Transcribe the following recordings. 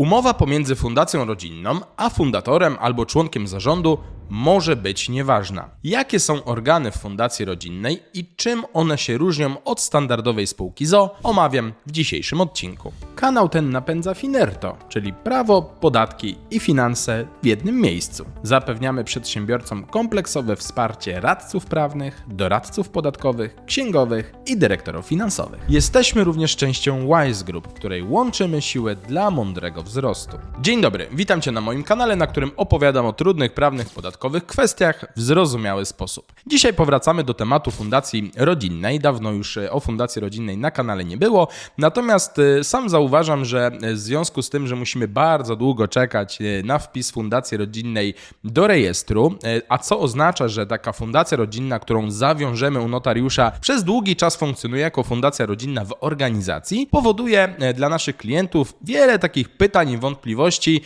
Umowa pomiędzy fundacją rodzinną a fundatorem albo członkiem zarządu może być nieważna. Jakie są organy w fundacji rodzinnej i czym one się różnią od standardowej spółki ZO, omawiam w dzisiejszym odcinku. Kanał ten napędza Finerto, czyli prawo, podatki i finanse w jednym miejscu. Zapewniamy przedsiębiorcom kompleksowe wsparcie radców prawnych, doradców podatkowych, księgowych i dyrektorów finansowych. Jesteśmy również częścią Wise Group, w której łączymy siłę dla mądrego wzrostu. Dzień dobry, witam Cię na moim kanale, na którym opowiadam o trudnych prawnych podatkowych kwestiach w zrozumiały sposób. Dzisiaj powracamy do tematu Fundacji Rodzinnej. Dawno już e, o Fundacji Rodzinnej na kanale nie było, natomiast e, sam zauważam, że e, w związku z tym, że musimy bardzo długo czekać na wpis Fundacji Rodzinnej do rejestru, a co oznacza, że taka fundacja rodzinna, którą zawiążemy u notariusza, przez długi czas funkcjonuje jako fundacja rodzinna w organizacji, powoduje dla naszych klientów wiele takich pytań i wątpliwości,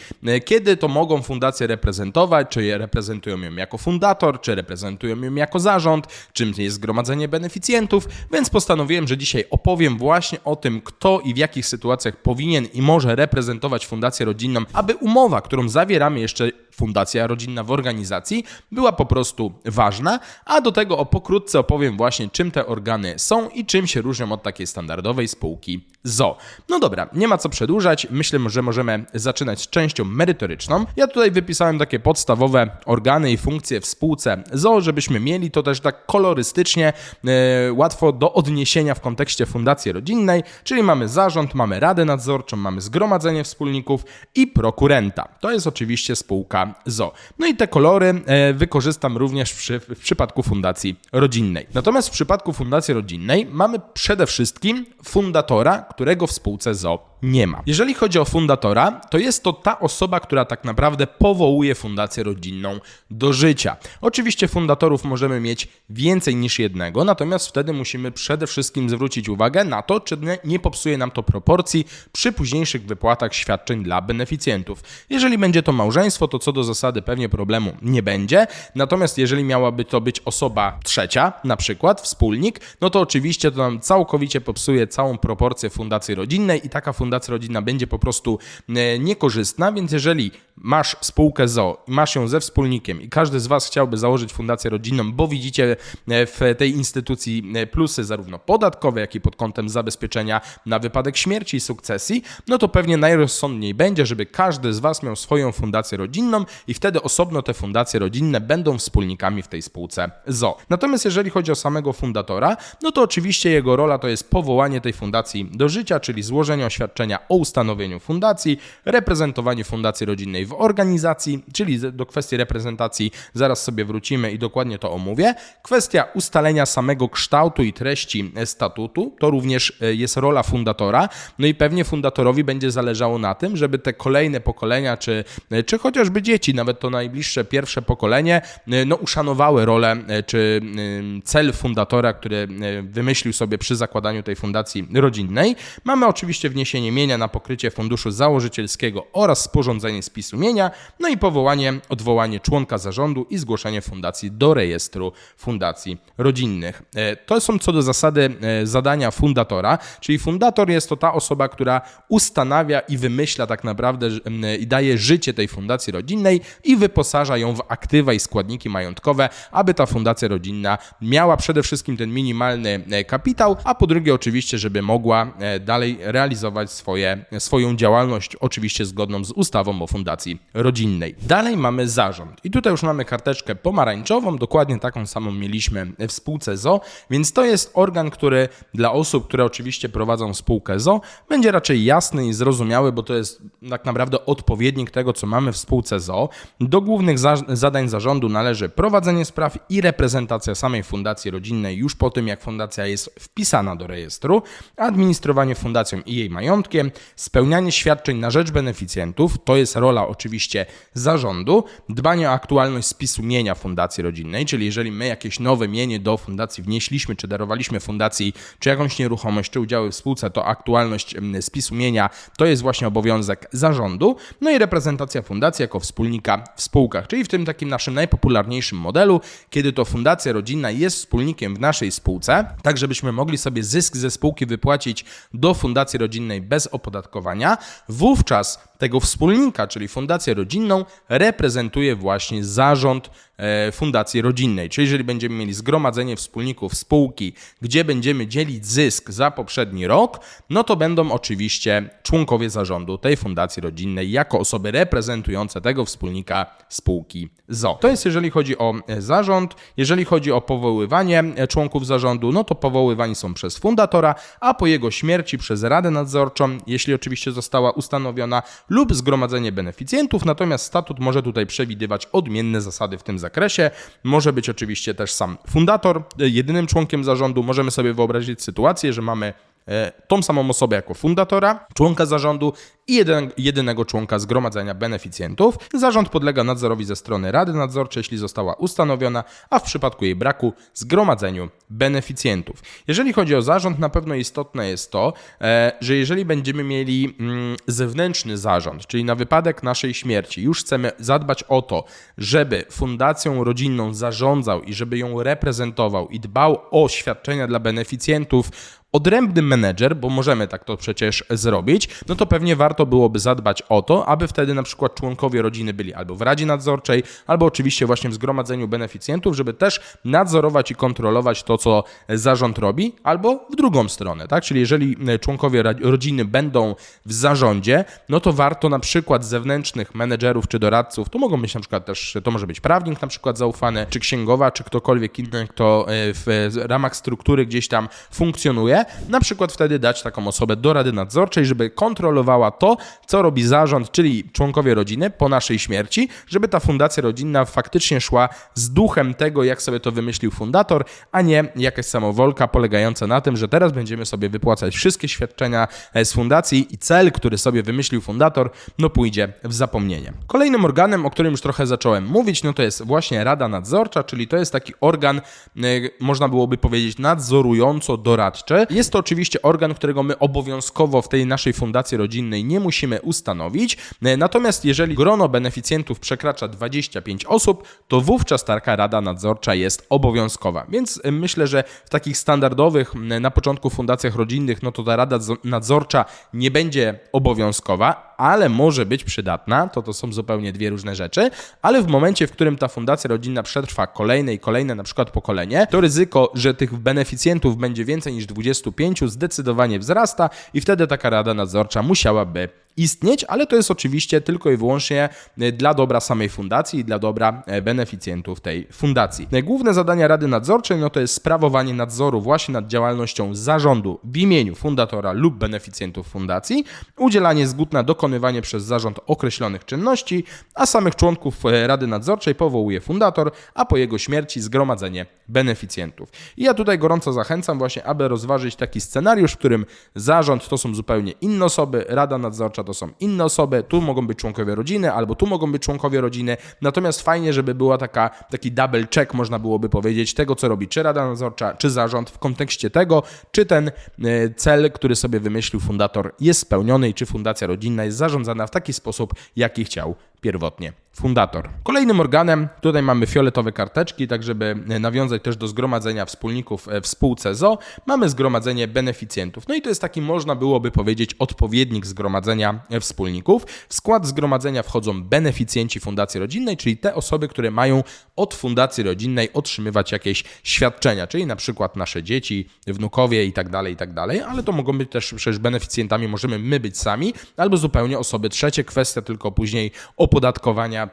kiedy to mogą fundację reprezentować, czy je reprezentują ją jako fundator, czy reprezentują ją jako zarząd, czym jest zgromadzenie beneficjentów, więc postanowiłem, że dzisiaj opowiem właśnie o tym, kto i w jakich sytuacjach powinien i może reprezentować fundację rodzinną, aby umowa, którą zawieramy jeszcze fundacja rodzinna w organizacji była po prostu ważna, a do tego o pokrótce opowiem właśnie czym te organy są i czym się różnią od takiej standardowej spółki ZO. No dobra, nie ma co przedłużać, myślę, że możemy zaczynać z częścią merytoryczną. Ja tutaj wypisałem takie podstawowe organy i funkcje w spółce ZO, żebyśmy mieli to też tak kolorystycznie, e, łatwo do odniesienia w kontekście fundacji rodzinnej, czyli mamy zarząd, mamy radę nadzorczą, mamy zgromadzenie wspólników i prokurenta. To jest oczywiście spółka ZO. No i te kolory e, wykorzystam również przy, w przypadku fundacji rodzinnej. Natomiast w przypadku fundacji rodzinnej mamy przede wszystkim fundatora, którego w spółce ZO nie ma. Jeżeli chodzi o fundatora, to jest to ta osoba, która tak naprawdę powołuje fundację rodzinną do życia. Oczywiście fundatorów możemy mieć więcej niż jednego, natomiast wtedy musimy przede wszystkim zwrócić uwagę na to, czy nie- popsuje nam to proporcji przy późniejszych wypłatach świadczeń dla beneficjentów. Jeżeli będzie to małżeństwo, to co do zasady pewnie problemu nie będzie. Natomiast jeżeli miałaby to być osoba trzecia, na przykład wspólnik, no to oczywiście to nam całkowicie popsuje całą proporcję fundacji rodzinnej i taka fundacja rodzinna będzie po prostu e, niekorzystna, więc jeżeli masz spółkę ZO i masz ją ze wspólnikiem i każdy z Was chciałby założyć fundację rodzinną, bo widzicie e, w tej instytucji e, plusy zarówno podatkowe, jak i pod kątem zabezpieczenia na wypadek śmierci i sukcesji, no to pewnie najrozsądniej będzie, żeby każdy z Was miał swoją fundację rodzinną i wtedy osobno te fundacje rodzinne będą wspólnikami w tej spółce ZO. Natomiast jeżeli chodzi o samego fundatora, no to oczywiście jego rola to jest powołanie tej fundacji do życia, czyli złożenie oświadczenia o ustanowieniu fundacji, reprezentowanie fundacji rodzinnej w organizacji, czyli do kwestii reprezentacji zaraz sobie wrócimy i dokładnie to omówię. Kwestia ustalenia samego kształtu i treści statutu to również e, jest rola fundatora. No i pewnie fundatorowi będzie zależało na tym, żeby te kolejne pokolenia, czy, e, czy chociażby dzieci, nawet to najbliższe pierwsze pokolenie, e, no uszanowały rolę e, czy e, cel fundatora, który e, wymyślił sobie przy zakładaniu tej fundacji rodzinnej. Mamy oczywiście wniesienie mienia na pokrycie funduszu założycielskiego oraz sporządzenie spisu mienia, no i powołanie, odwołanie członka zarządu i zgłoszenie fundacji do rejestru fundacji rodzinnych. E, To są co do zasady e, zadania fundatora, czyli fundator jest to ta osoba, która ustanawia i wymyśla tak naprawdę i daje życie tej fundacji rodzinnej i wyposaża ją w aktywa i składniki majątkowe, aby ta fundacja rodzinna miała przede wszystkim ten minimalny e, kapitał, a po drugie oczywiście, żeby mogła dalej realizować swoje, swoją działalność, oczywiście zgodną z ustawą o fundacji rodzinnej. Dalej mamy zarząd i tutaj już mamy karteczkę pomarańczową, dokładnie taką samą mieliśmy w spółce ZO, więc to jest organ, który dla osób, które oczywiście prowadzą spółkę ZO, będzie raczej jasny i zrozumiały, bo to jest tak naprawdę odpowiednik tego, co mamy w spółce ZO. Do głównych za zadań zarządu należy prowadzenie spraw i reprezentacja samej fundacji rodzinnej już po tym, jak fundacja jest wpisana do rejestru, administrowanie fundacją i jej majątkiem, spełnianie świadczeń na rzecz beneficjentów, to jest rola oczywiście zarządu, dbanie o aktualność spisu mienia fundacji rodzinnej, czyli jeżeli my jakieś nowe mienie do fundacji wnieśliśmy, czy darowaliśmy fundacji, czy jakąś nieruchomość, czy udziały w spółce, to aktualność spisu mienia to jest właśnie obowiązek zarządu, no i reprezentacja fundacji jako wspólnika w spółkach, czyli w tym takim naszym najpopularniejszym modelu, kiedy to fundacja rodzinna jest wspólnikiem w naszej spółce, tak żebyśmy mogli sobie zysk ze spółki wypłacić do fundacji rodzinnej bez opodatkowania, wówczas tego wspólnika, czyli fundację rodzinną, reprezentuje właśnie zarząd e, fundacji rodzinnej. Czyli jeżeli będziemy mieli zgromadzenie wspólników spółki, gdzie będziemy dzielić zysk za poprzedni rok, no to będą oczywiście członkowie zarządu tej fundacji rodzinnej jako osoby reprezentujące tego wspólnika spółki ZO. To jest jeżeli chodzi o e, zarząd. Jeżeli chodzi o powoływanie e, członków zarządu, no to powoływani są przez fundatora, a po jego śmierci przez Radę Nadzorczą, jeśli oczywiście została ustanowiona, lub zgromadzenie beneficjentów. Natomiast statut może tutaj przewidywać odmienne zasady w tym zakresie. Może być oczywiście też sam fundator e, jedynym członkiem zarządu. Możemy sobie wyobrazić sytuację, że mamy tą samą osobę jako fundatora, członka zarządu i jeden, jedynego członka zgromadzenia beneficjentów. Zarząd podlega nadzorowi ze strony Rady Nadzorczej, jeśli została ustanowiona, a w przypadku jej braku zgromadzeniu beneficjentów. Jeżeli chodzi o zarząd, na pewno istotne jest to, e, że jeżeli będziemy mieli mm, zewnętrzny zarząd, czyli na wypadek naszej śmierci, już chcemy zadbać o to, żeby fundacją rodzinną zarządzał i żeby ją reprezentował i dbał o świadczenia dla beneficjentów, odrębny menedżer, bo możemy tak to przecież zrobić, no to pewnie warto byłoby zadbać o to, aby wtedy na przykład członkowie rodziny byli albo w Radzie Nadzorczej, albo oczywiście właśnie w zgromadzeniu beneficjentów, żeby też nadzorować i kontrolować to, co zarząd robi, albo w drugą stronę, tak? Czyli jeżeli członkowie ra- rodziny będą w zarządzie, no to warto na przykład zewnętrznych menedżerów czy doradców, to mogą być na przykład też, to może być prawnik na przykład zaufany, czy księgowa, czy ktokolwiek inny, kto e, w ramach struktury gdzieś tam funkcjonuje, na przykład wtedy dać taką osobę do Rady Nadzorczej, żeby kontrolowała to, co robi zarząd, czyli członkowie rodziny po naszej śmierci, żeby ta fundacja rodzinna faktycznie szła z duchem tego, jak sobie to wymyślił fundator, a nie jakaś samowolka polegająca na tym, że teraz będziemy sobie wypłacać wszystkie świadczenia e, z fundacji i cel, który sobie wymyślił fundator, no pójdzie w zapomnienie. Kolejnym organem, o którym już trochę zacząłem mówić, no to jest właśnie Rada Nadzorcza, czyli to jest taki organ, e, można byłoby powiedzieć, nadzorująco-doradczy. Jest to oczywiście organ, którego my obowiązkowo w tej naszej fundacji rodzinnej nie musimy ustanowić. E, Natomiast jeżeli grono beneficjentów przekracza 25 osób, to wówczas taka rada nadzorcza jest obowiązkowa. Więc e, myślę, że w takich standardowych na początku fundacjach rodzinnych, no to ta rada dzo- nadzorcza nie będzie obowiązkowa, ale może być przydatna. To to są zupełnie dwie różne rzeczy, ale w momencie, w którym ta fundacja rodzinna przetrwa kolejne i kolejne na przykład pokolenie, to ryzyko, że tych beneficjentów będzie więcej niż 25 zdecydowanie wzrasta i wtedy taka rada nadzorcza musiałaby istnieć, ale to jest oczywiście tylko i wyłącznie e, dla dobra samej fundacji i dla dobra e, beneficjentów tej fundacji. E, Główne zadania Rady Nadzorczej no to jest sprawowanie nadzoru właśnie nad działalnością zarządu w imieniu fundatora lub beneficjentów fundacji, udzielanie zgód na dokonywanie przez zarząd określonych czynności, a samych członków Rady Nadzorczej powołuje fundator, a po jego śmierci zgromadzenie beneficjentów. I ja tutaj gorąco zachęcam właśnie, aby rozważyć taki scenariusz, w którym zarząd to są zupełnie inne osoby, Rada Nadzorcza to są inne osoby, tu mogą być członkowie rodziny, albo tu mogą być członkowie rodziny, natomiast fajnie, żeby była taka, taki double check, można byłoby powiedzieć, tego, co robi czy Rada Nadzorcza, czy zarząd w kontekście tego, czy ten e, cel, który sobie wymyślił fundator jest spełniony i czy fundacja rodzinna jest zarządzana w taki sposób, jaki chciał pierwotnie fundator. Kolejnym organem, tutaj mamy fioletowe karteczki, tak żeby nawiązać też do zgromadzenia wspólników w spółce ZO, mamy zgromadzenie beneficjentów. No i to jest taki, można byłoby powiedzieć, odpowiednik zgromadzenia wspólników. W skład zgromadzenia wchodzą beneficjenci fundacji rodzinnej, czyli te osoby, które mają od fundacji rodzinnej otrzymywać jakieś świadczenia, czyli na przykład nasze dzieci, wnukowie i tak dalej, i tak dalej, ale to mogą być też przecież beneficjentami, możemy my być sami, albo zupełnie osoby trzecie, kwestia tylko później opodatkowania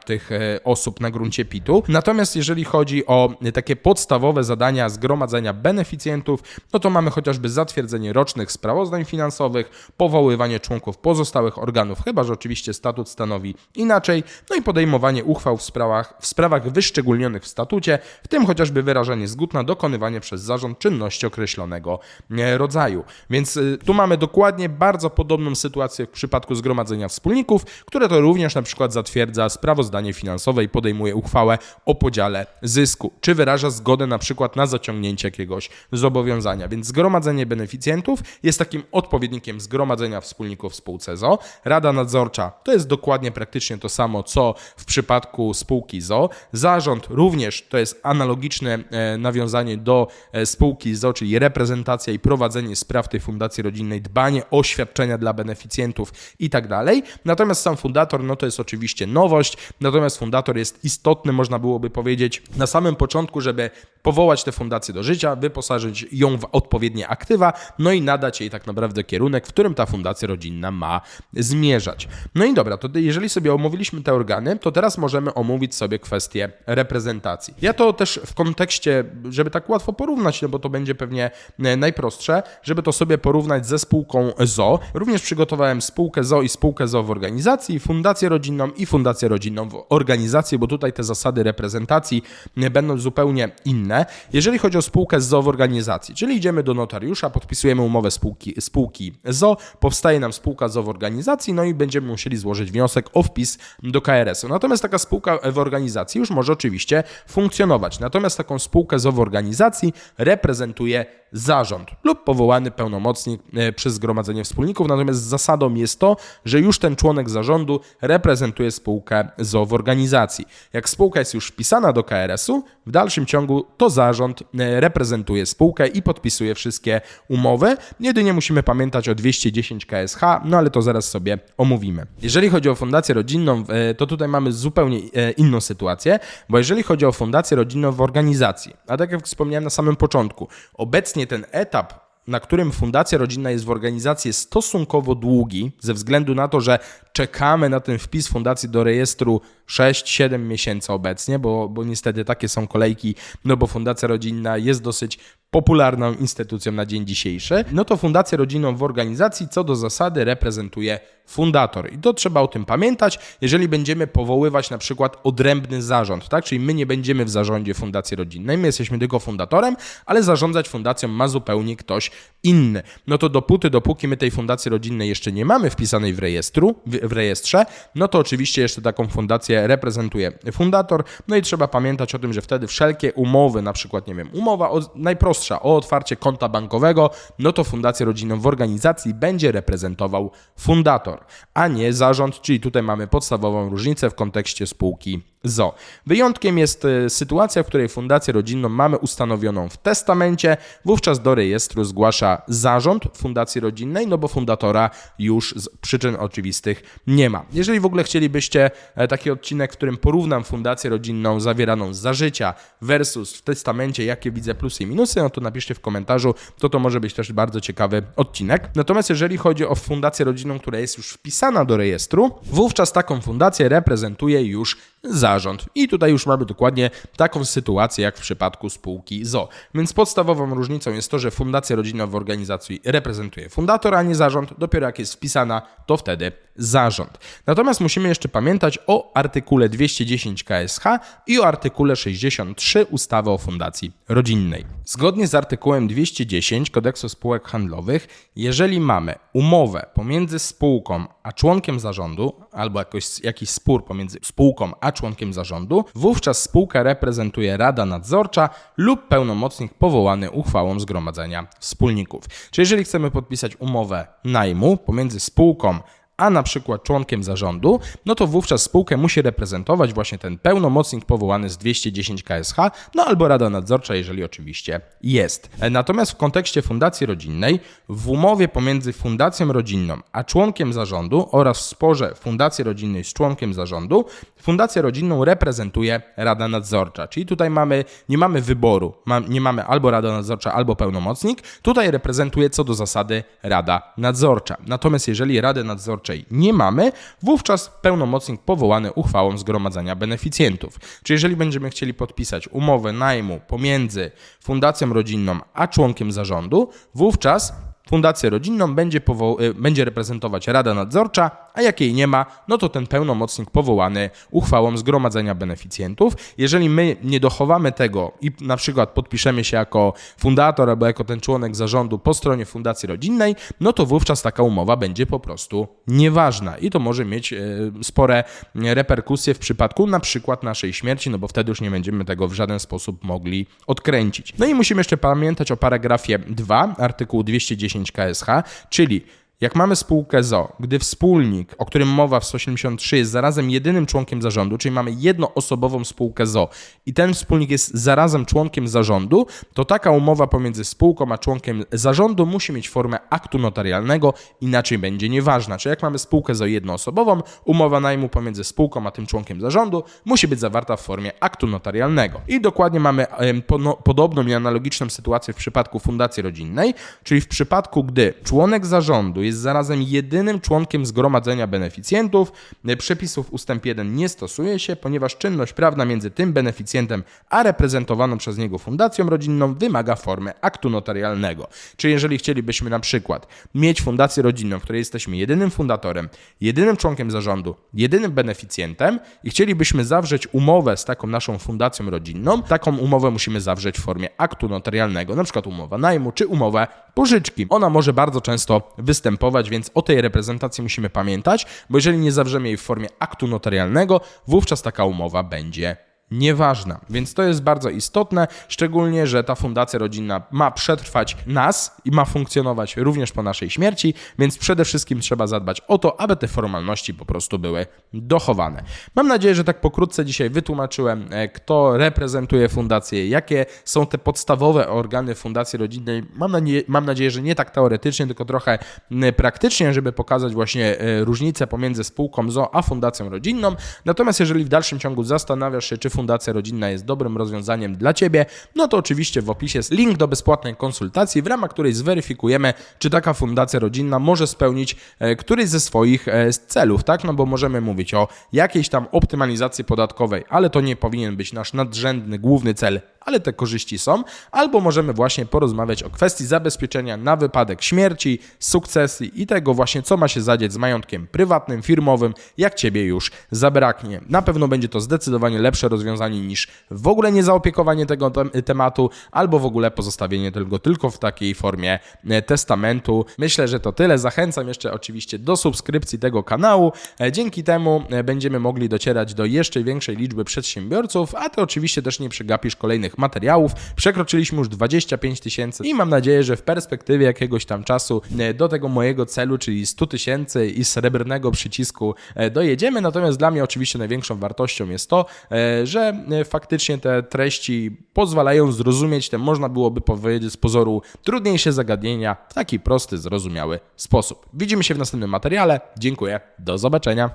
tych e, osób na gruncie PIT-u. Natomiast jeżeli chodzi o takie podstawowe zadania zgromadzenia beneficjentów, no to mamy chociażby zatwierdzenie rocznych sprawozdań finansowych, powoływanie członków pozostałych organów, chyba że oczywiście statut stanowi inaczej, no i podejmowanie uchwał w sprawach, w sprawach wyszczególnionych w statucie, w tym chociażby wyrażanie zgód na dokonywanie przez zarząd czynności określonego e, rodzaju. Więc y, tu mamy dokładnie bardzo podobną sytuację w przypadku zgromadzenia wspólników, które to również na przykład zatwierdza zatwierdza sprawozdanie finansowe i podejmuje uchwałę o podziale zysku, czy wyraża zgodę na przykład na zaciągnięcie jakiegoś zobowiązania. Więc zgromadzenie beneficjentów jest takim odpowiednikiem zgromadzenia wspólników spółce ZO. Rada nadzorcza to jest dokładnie praktycznie to samo, co w przypadku spółki ZO. Zarząd również to jest analogiczne e, nawiązanie do e, spółki ZO, czyli reprezentacja i prowadzenie spraw tej fundacji rodzinnej, dbanie o świadczenia dla beneficjentów i tak dalej. Natomiast sam fundator, no to jest oczywiście nowość, natomiast fundator jest istotny, można byłoby powiedzieć, na samym początku, żeby powołać tę fundację do życia, wyposażyć ją w odpowiednie aktywa, no i nadać jej tak naprawdę kierunek, w którym ta fundacja rodzinna ma zmierzać. No i dobra, to jeżeli sobie omówiliśmy te organy, to teraz możemy omówić sobie kwestię reprezentacji. Ja to też w kontekście, żeby tak łatwo porównać, no bo to będzie pewnie e, najprostsze, żeby to sobie porównać ze spółką ZO. Również przygotowałem spółkę ZO i spółkę ZO w organizacji, fundację rodzinną i fundację rodzinną w organizacji, bo tutaj te zasady reprezentacji e, będą zupełnie inne. Jeżeli chodzi o spółkę ZO w organizacji, czyli idziemy do notariusza, podpisujemy umowę spółki, spółki ZO, powstaje nam spółka ZO w organizacji, no i będziemy musieli złożyć wniosek o wpis do KRS-u. Natomiast taka spółka w organizacji już może oczywiście funkcjonować. Natomiast taką spółkę ZO w organizacji reprezentuje zarząd lub powołany pełnomocnik e, przez zgromadzenie wspólników. Natomiast zasadą jest to, że już ten członek zarządu reprezentuje spółkę ZO w organizacji. Jak spółka jest już wpisana do KRS-u, w dalszym ciągu to zarząd e, reprezentuje spółkę i podpisuje wszystkie umowy. Jedynie musimy pamiętać o 210 KSH, no ale to zaraz sobie omówimy. Jeżeli chodzi o fundację rodzinną, e, to tutaj mamy zupełnie inną sytuację, bo jeżeli chodzi o fundację rodzinną w organizacji, a tak jak wspomniałem na samym początku, obecnie ten etap na którym fundacja rodzinna jest w organizacji, stosunkowo długi, ze względu na to, że czekamy na ten wpis fundacji do rejestru 6-7 miesięcy obecnie, bo, bo niestety takie są kolejki, no bo fundacja rodzinna jest dosyć popularną instytucją na dzień dzisiejszy, no to fundację rodzinną w organizacji co do zasady reprezentuje fundator. I to trzeba o tym pamiętać, jeżeli będziemy powoływać na przykład odrębny zarząd, tak? Czyli my nie będziemy w zarządzie fundacji rodzinnej, my jesteśmy tylko fundatorem, ale zarządzać fundacją ma zupełnie ktoś inny. No to dopóty, dopóki my tej fundacji rodzinnej jeszcze nie mamy wpisanej w rejestru, w, w rejestrze, no to oczywiście jeszcze taką fundację reprezentuje fundator. No i trzeba pamiętać o tym, że wtedy wszelkie umowy, na przykład, nie wiem, umowa o, najprostsza o otwarcie konta bankowego, no to fundację rodzinną w organizacji będzie reprezentował fundator, a nie zarząd, czyli tutaj mamy podstawową różnicę w kontekście spółki ZO. Wyjątkiem jest e, sytuacja, w której fundację rodzinną mamy ustanowioną w testamencie, wówczas do rejestru zgłasza zarząd fundacji rodzinnej, no bo fundatora już z przyczyn oczywistych nie ma. Jeżeli w ogóle chcielibyście e, taki odcinek, w którym porównam fundację rodzinną zawieraną za życia versus w testamencie, jakie widzę plusy i minusy, no to napiszcie w komentarzu, to to może być też bardzo ciekawy odcinek. Natomiast jeżeli chodzi o fundację rodzinną, która jest już wpisana do rejestru, wówczas taką fundację reprezentuje już zarząd. I tutaj już mamy dokładnie taką sytuację jak w przypadku spółki ZO. Więc podstawową różnicą jest to, że fundacja rodzinna w organizacji reprezentuje fundator, a nie zarząd. Dopiero jak jest wpisana, to wtedy zarząd. Natomiast musimy jeszcze pamiętać o artykule 210 KSH i o artykule 63 ustawy o fundacji rodzinnej. Zgodnie z artykułem 210 kodeksu spółek handlowych, jeżeli mamy umowę pomiędzy spółką a członkiem zarządu, albo jakoś, jakiś spór pomiędzy spółką a członkiem zarządu, wówczas spółkę reprezentuje rada nadzorcza lub pełnomocnik powołany uchwałą zgromadzenia wspólników. Czyli jeżeli chcemy podpisać umowę najmu pomiędzy spółką a na przykład członkiem zarządu, no to wówczas spółkę musi reprezentować właśnie ten pełnomocnik powołany z 210 KSH, no albo rada nadzorcza, jeżeli oczywiście jest. Natomiast w kontekście fundacji rodzinnej, w umowie pomiędzy fundacją rodzinną a członkiem zarządu oraz w sporze fundacji rodzinnej z członkiem zarządu, fundację rodzinną reprezentuje rada nadzorcza. Czyli tutaj mamy, nie mamy wyboru, nie mamy albo rada nadzorcza, albo pełnomocnik. Tutaj reprezentuje co do zasady rada nadzorcza. Natomiast jeżeli radę nie mamy, wówczas pełnomocnik powołany uchwałą zgromadzenia beneficjentów. Czyli jeżeli będziemy chcieli podpisać umowę najmu pomiędzy fundacją rodzinną a członkiem zarządu, wówczas Fundację rodzinną będzie, y, będzie reprezentować Rada Nadzorcza, a jak jej nie ma, no to ten pełnomocnik powołany uchwałą zgromadzenia beneficjentów. Jeżeli my nie dochowamy tego i na przykład podpiszemy się jako fundator albo jako ten członek zarządu po stronie Fundacji Rodzinnej, no to wówczas taka umowa będzie po prostu nieważna i to może mieć e, spore reperkusje w przypadku na przykład naszej śmierci, no bo wtedy już nie będziemy tego w żaden sposób mogli odkręcić. No i musimy jeszcze pamiętać o paragrafie 2 artykułu 210 KSH, czyli jak mamy spółkę ZO, gdy wspólnik, o którym mowa w 173 jest zarazem jedynym członkiem zarządu, czyli mamy jednoosobową spółkę ZO i ten wspólnik jest zarazem członkiem zarządu, to taka umowa pomiędzy spółką a członkiem zarządu musi mieć formę aktu notarialnego, inaczej będzie nieważna. Czyli jak mamy spółkę ZO jednoosobową, umowa najmu pomiędzy spółką a tym członkiem zarządu musi być zawarta w formie aktu notarialnego. I dokładnie mamy podobną i analogiczną sytuację w przypadku fundacji rodzinnej, czyli w przypadku, gdy członek zarządu jest zarazem jedynym członkiem zgromadzenia beneficjentów, przepisów ustęp 1 nie stosuje się, ponieważ czynność prawna między tym beneficjentem a reprezentowaną przez niego fundacją rodzinną wymaga formy aktu notarialnego. Czyli jeżeli chcielibyśmy na przykład mieć fundację rodzinną, w której jesteśmy jedynym fundatorem, jedynym członkiem zarządu, jedynym beneficjentem i chcielibyśmy zawrzeć umowę z taką naszą fundacją rodzinną, taką umowę musimy zawrzeć w formie aktu notarialnego, na przykład umowa najmu czy umowę pożyczki. Ona może bardzo często występować, więc o tej reprezentacji musimy pamiętać, bo jeżeli nie zawrzemy jej w formie aktu notarialnego, wówczas taka umowa będzie nieważna. Więc to jest bardzo istotne, szczególnie, że ta fundacja rodzinna ma przetrwać nas i ma funkcjonować również po naszej śmierci, więc przede wszystkim trzeba zadbać o to, aby te formalności po prostu były dochowane. Mam nadzieję, że tak pokrótce dzisiaj wytłumaczyłem, e, kto reprezentuje fundację, jakie są te podstawowe organy fundacji rodzinnej. Mam, nadzie- mam nadzieję, że nie tak teoretycznie, tylko trochę praktycznie, żeby pokazać właśnie e, różnicę pomiędzy spółką ZO a fundacją rodzinną. Natomiast jeżeli w dalszym ciągu zastanawiasz się, czy fundacja rodzinna jest dobrym rozwiązaniem dla Ciebie, no to oczywiście w opisie jest link do bezpłatnej konsultacji, w ramach której zweryfikujemy, czy taka fundacja rodzinna może spełnić e, któryś ze swoich e, celów, tak? No bo możemy mówić o jakiejś tam optymalizacji podatkowej, ale to nie powinien być nasz nadrzędny, główny cel, ale te korzyści są, albo możemy właśnie porozmawiać o kwestii zabezpieczenia na wypadek śmierci, sukcesji i tego właśnie, co ma się zadzieć z majątkiem prywatnym, firmowym, jak Ciebie już zabraknie. Na pewno będzie to zdecydowanie lepsze rozwiązanie niż w ogóle nie zaopiekowanie tego tem- tematu, albo w ogóle pozostawienie tego tylko w takiej formie e, testamentu. Myślę, że to tyle. Zachęcam jeszcze oczywiście do subskrypcji tego kanału. E, Dzięki temu e, będziemy mogli docierać do jeszcze większej liczby przedsiębiorców, a Ty oczywiście też nie przegapisz kolejnych materiałów. Przekroczyliśmy już 25 tysięcy i mam nadzieję, że w perspektywie jakiegoś tam czasu e, do tego mojego celu, czyli 100 tysięcy i srebrnego przycisku e, dojedziemy. Natomiast dla mnie oczywiście największą wartością jest to, e, że faktycznie te treści pozwalają zrozumieć te, można byłoby powiedzieć z pozoru, trudniejsze zagadnienia w taki prosty, zrozumiały sposób. Widzimy się w następnym materiale. Dziękuję. Do zobaczenia.